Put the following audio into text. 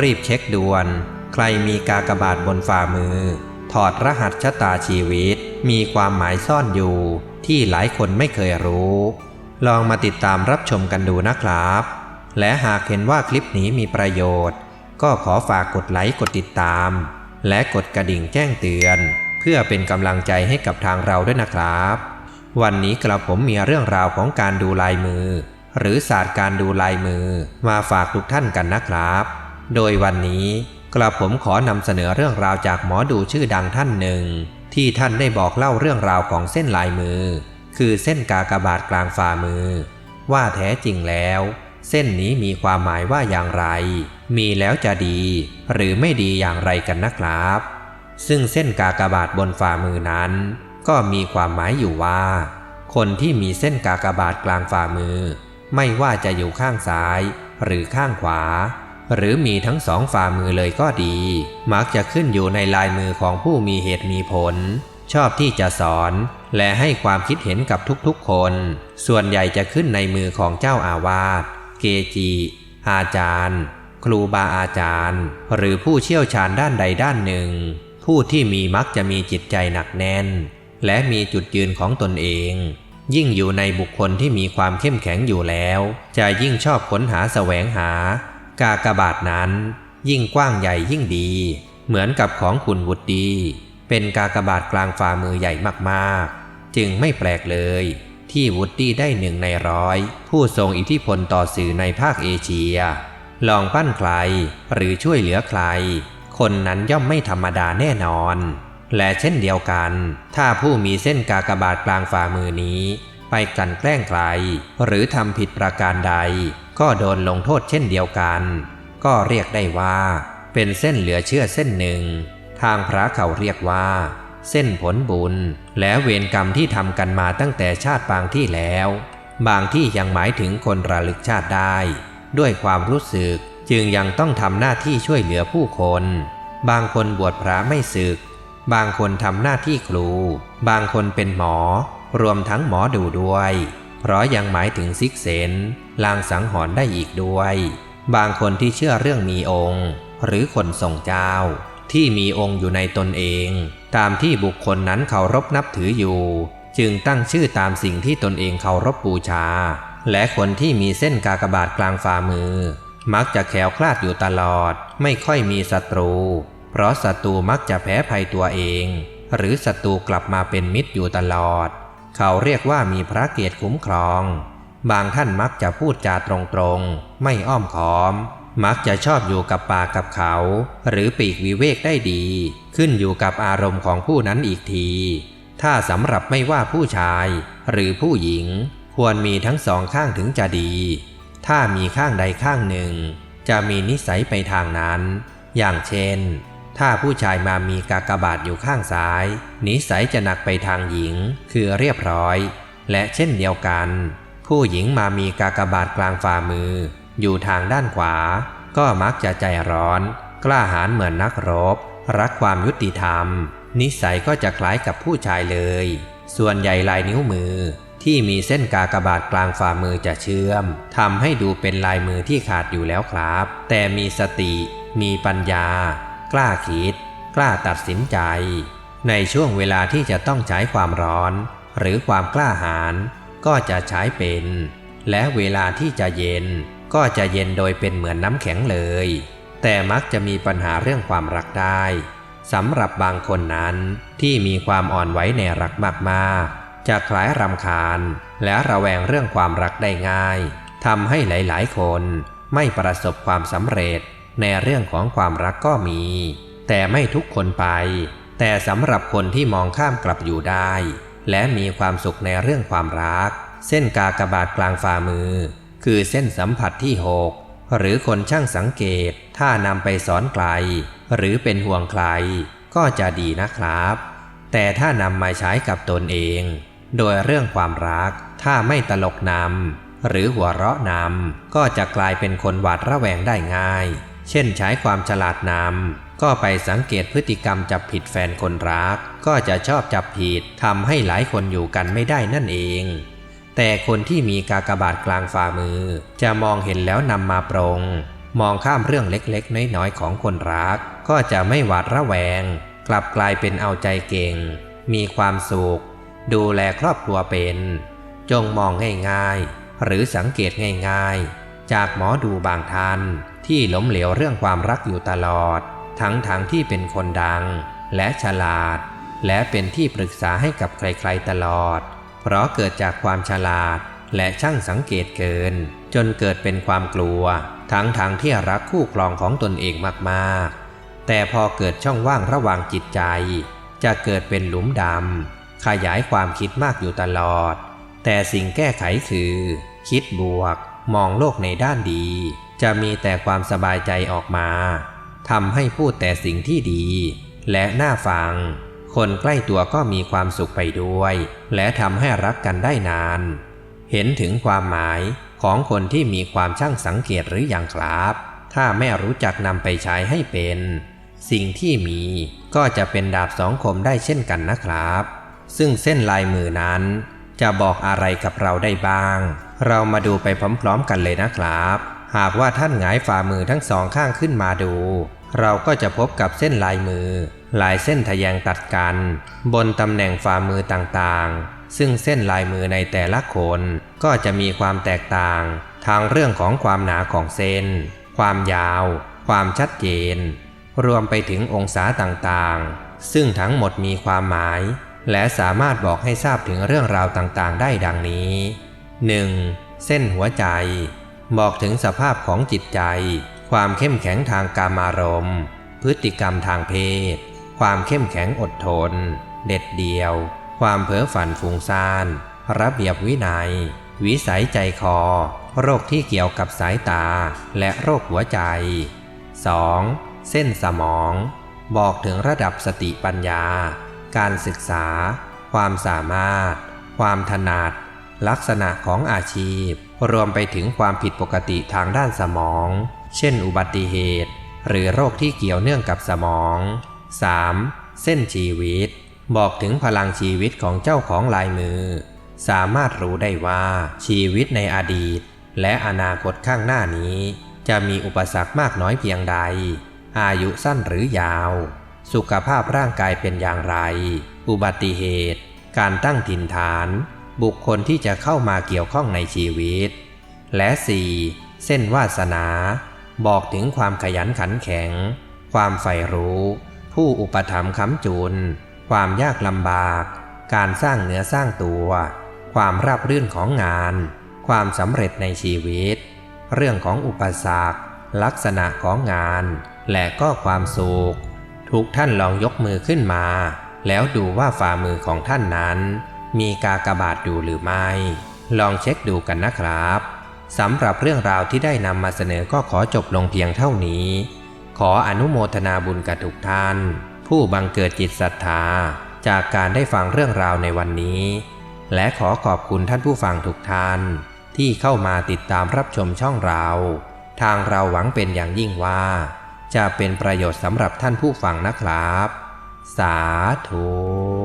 รีบเช็คด่วน ใครมีกากบาทบนฝ่ามือ ถอดรหัสชะตาชีวิต มีความหมายซ่อนอยู่ ที่หลายคนไม่เคยรู้ ลองมาติดตามรับชมกันดูนะครับ และหากเห็นว่าคลิปนี้มีประโยชน์ ก็ขอฝากกดไลค์กดติดตาม และกดกระดิ่งแจ้งเตือน เพื่อเป็นกำลังใจให้กับทางเราด้วยนะครับ วันนี้กระผมมีเรื่องราวของการดูลายมือ หรือศาสตร์การดูลายมือมาฝากทุกท่านกันนะครับ โดยวันนี้กระผมขอนำเสนอเรื่องราวจากหมอดูชื่อดังท่านหนึ่ง ที่ท่านได้บอกเล่าเรื่องราวของเส้นลายมือ คือเส้นกากบาทกลางฝ่ามือ ว่าแท้จริงแล้ว เส้นนี้มีความหมายว่าอย่างไร มีแล้วจะดี หรือไม่ดีอย่างไรกันนะครับ ซึ่งเส้นกากบาทบนฝ่ามือนั้น ก็มีความหมายอยู่ว่า คนที่มีเส้นกากบาทกลางฝ่ามือ ไม่ว่าจะอยู่ข้างซ้าย หรือข้างขวา หรือมีทั้งสองฝ่ามือเลยก็ดี มักจะขึ้นอยู่ในลายมือของผู้มีเหตุมีผล ชอบที่จะสอน และให้ความคิดเห็นกับทุกๆคน ส่วนใหญ่จะขึ้นในมือของเจ้าอาวาสเกจิ อาจารย์ ครูบาอาจารย์ หรือผู้เชี่ยวชาญด้านใดด้านหนึ่ง ผู้ที่มีมักจะมีจิตใจหนักแน่น และมีจุดยืนของตนเองยิ่งอยู่ในบุคคลที่มีความเข้มแข็งอยู่แล้ว จะยิ่งชอบค้นหาแสวงหา กากบาทนั้น ยิ่งกว้างใหญ่ยิ่งดี เหมือนกับของคุณวุฒดี เป็นกากบาทกลางฝ่ามือใหญ่มากๆ จึงไม่แปลกเลย ที่วุฒดี้ได้หนึ่งในร้อย ผู้ทรงอิทธิพลต่อสื่อในภาคเอเชีย ลองปั้นใครหรือช่วยเหลือใคร คนนั้นย่อมไม่ธรรมดาแน่นอน และเช่นเดียวกัน ถ้าผู้มีเส้นกากบาทกลางฝ่ามือนี้ ไปกลั่นแกล้งใคร หรือทำผิดประการใดก็โดนลงโทษเช่นเดียวกัน ก็เรียกได้ว่า เป็นเส้นเหลือเชื่อเส้นหนึ่ง ทางพระเขาเรียกว่า เส้นผลบุญ และเวรกรรมที่ทำกันมาตั้งแต่ชาติบางที่แล้ว บางที่ยังหมายถึงคนระลึกชาติได้ ด้วยความรู้สึกจึงยังต้องทำหน้าที่ช่วยเหลือผู้คน บางคนบวชพระไม่ศึก บางคนทำหน้าที่ครู บางคนเป็นหมอ รวมทั้งหมอดูด้วย เพราะยังหมายถึงซิกเซน ลางสังหรณ์ได้อีกด้วย บางคนที่เชื่อเรื่องมีองค์ หรือคนทรงเจ้า ที่มีองค์อยู่ในตนเอง ตามที่บุคคลนั้นเคารพนับถืออยู่ จึงตั้งชื่อตามสิ่งที่ตนเองเคารพบูชา และคนที่มีเส้นกากบาทกลางฝ่ามือ มักจะแขวคลาดอยู่ตลอด ไม่ค่อยมีศัตรู เพราะศัตรูมักจะแพ้ภัยตัวเอง หรือศัตรูกลับมาเป็นมิตรอยู่ตลอด เขาเรียกว่ามีพระเกียรติคุ้มครอง บางท่านมักจะพูดจาตรงๆ ไม่อ้อมค้อม มักจะชอบอยู่กับป่ากับเขา หรือปีกวิเวกได้ดี ขึ้นอยู่กับอารมณ์ของผู้นั้นอีกที ถ้าสำหรับไม่ว่าผู้ชาย หรือผู้หญิง ควรมีทั้งสองข้างถึงจะดี ถ้ามีข้างใดข้างหนึ่ง จะมีนิสัยไปทางนั้น อย่างเช่น ถ้าผู้ชายมามีกากบาทอยู่ข้างซ้าย นิสัยจะหนักไปทางหญิง คือเรียบร้อย และเช่นเดียวกัน ผู้หญิงมามีกากบาทกลางฝ่ามือ อยู่ทางด้านขวา ก็มักจะใจร้อน กล้าหาญเหมือนนักรบ รักความยุติธรรม นิสัยก็จะคล้ายกับผู้ชายเลย ส่วนใหญ่ลายนิ้วมือที่มีเส้นกากบาทกลางฝ่ามือจะเชื่อมทำให้ดูเป็นลายมือที่ขาดอยู่แล้วครับ แต่มีสติ มีปัญญา กล้าคิด กล้าตัดสินใจ ในช่วงเวลาที่จะต้องใช้ความร้อน หรือความกล้าหาญ ก็จะใช้เป็น และเวลาที่จะเย็น ก็จะเย็นโดยเป็นเหมือนน้ำแข็งเลย แต่มักจะมีปัญหาเรื่องความรักได้สำหรับบางคนนั้นที่มีความอ่อนไหวในรักมากๆ จะคล้ายรำคาญ และระแวงเรื่องความรักได้ง่ายทำให้หลายๆ คนไม่ประสบความสำเร็จ ในเรื่องของความรักก็มี แต่ไม่ทุกคนไป แต่สำหรับคนที่มองข้ามกลับอยู่ได้ และมีความสุขในเรื่องความรัก เส้นกากบาทกลางฝ่ามือ คือเส้นสัมผัสที่หกหรือคนช่างสังเกต ถ้านำไปสอนใครหรือเป็นห่วงใคร ก็จะดีนะครับ แต่ถ้านำมาใช้กับตนเอง โดยเรื่องความรัก ถ้าไม่ตลกนำหรือหัวเราะนำก็จะกลายเป็นคนหวาดระแวงได้ง่าย เช่นใช้ความฉลาดนำก็ไปสังเกตพฤติกรรมจับผิดแฟนคนรัก ก็จะชอบจับผิดทำให้หลายคนอยู่กันไม่ได้นั่นเอง แต่คนที่มีกากบาทกลางฝ่ามือ จะมองเห็นแล้วนำมาปรง มองข้ามเรื่องเล็กๆ น้อยๆ ของคนรัก ก็จะไม่หวาดระแวง กลับกลายเป็นเอาใจเก่ง มีความสุข ดูแลครอบครัวเป็น จงมองง่ายๆ หรือสังเกตง่ายๆ จากหมอดูบางท่านที่ล้มเหลวเรื่องความรักอยู่ตลอด ทั้งๆทที่เป็นคนดังและฉลาด และเป็นที่ปรึกษาให้กับใครๆตลอด เพราะเกิดจากความฉลาดและช่างสังเกตเกิน จนเกิดเป็นความกลัว ทั้งทางที่รักคู่ครองของตนเองมากๆ แต่พอเกิดช่องว่างระหว่างจิตใจ จะเกิดเป็นหลุมดำขยายความคิดมากอยู่ตลอด แต่สิ่งแก้ไขคือ คิดบวก มองโลกในด้านดี จะมีแต่ความสบายใจออกมาทำให้พูดแต่สิ่งที่ดี และน่าฟัง คนใกล้ตัวก็มีความสุขไปด้วย และทำให้รักกันได้นาน เห็นถึงความหมายของคนที่มีความช่างสังเกตหรืออยังครับ ถ้าไม่รู้จักนำไปใช้ให้เป็น สิ่งที่มีก็จะเป็นดาบสองคมได้เช่นกันนะครับ ซึ่งเส้นลายมือนั้น จะบอกอะไรกับเราได้บ้าง เรามาดูไปพร้อมๆกันเลยนะครับ หากว่าท่านหงายฝ่ามือทั้งสองข้างขึ้นมาดู เราก็จะพบกับเส้นลายมือ ลายเส้นทะแยงตัดกัน บนตำแหน่งฝ่ามือต่างๆ ซึ่งเส้นลายมือในแต่ละคนก็จะมีความแตกต่าง ทางเรื่องของความหนาของเส้น ความยาว ความชัดเจน รวมไปถึงองศาต่างๆ ซึ่งทั้งหมดมีความหมาย และสามารถบอกให้ทราบถึงเรื่องราวต่างๆ ได้ดังนี้ 1. เส้นหัวใจ บอกถึงสภาพของจิตใจ ความเข้มแข็งทางกามารมณ์ พฤติกรรมทางเพศ ความเข้มแข็งอดทน เด็ดเดียว ความเพ้อฝันฟุ้งซ่าน ระเบียบวินัย วิสัยใจคอ โรคที่เกี่ยวกับสายตาและโรคหัวใจ 2. เส้นสมอง บอกถึงระดับสติปัญญา การศึกษา ความสามารถ ความถนัด ลักษณะของอาชีพ รวมไปถึงความผิดปกติทางด้านสมอง เช่น อุบัติเหตุ หรือโรคที่เกี่ยวเนื่องกับสมอง 3. เส้นชีวิต บอกถึงพลังชีวิตของเจ้าของลายมือ สามารถรู้ได้ว่าชีวิตในอดีต และอนาคตข้างหน้านี้ จะมีอุปสรรคมากน้อยเพียงใด อายุสั้นหรือยาว สุขภาพร่างกายเป็นอย่างไร อุบัติเหตุ การตั้งถิ่นฐาน บุคคลที่จะเข้ามาเกี่ยวข้องในชีวิต และ 4. เส้นวาสนา บอกถึงความขยันขันแข็ง ความใฝ่รู้ ผู้อุปถัมภ์ค้ำจุน ความยากลำบาก การสร้างเนื้อสร้างตัว ความราบรื่นของงาน ความสำเร็จในชีวิต เรื่องของอุปสรรค ลักษณะของงาน และก็ความสุข ทุกท่านลองยกมือขึ้นมา แล้วดูว่าฝ่ามือของท่านนั้น มีกากบาทอยู่หรือไม่ ลองเช็คดูกันนะครับ สำหรับเรื่องราวที่ได้นำมาเสนอก็ขอจบลงเพียงเท่านี้ ขออนุโมทนาบุญกับทุกท่าน ผู้บังเกิดจิตศรัทธา จากการได้ฟังเรื่องราวในวันนี้ และขอขอบคุณท่านผู้ฟังทุกท่าน ที่เข้ามาติดตามรับชมช่องเรา ทางเราหวังเป็นอย่างยิ่งว่า จะเป็นประโยชน์สำหรับท่านผู้ฟังนะครับ สาธุ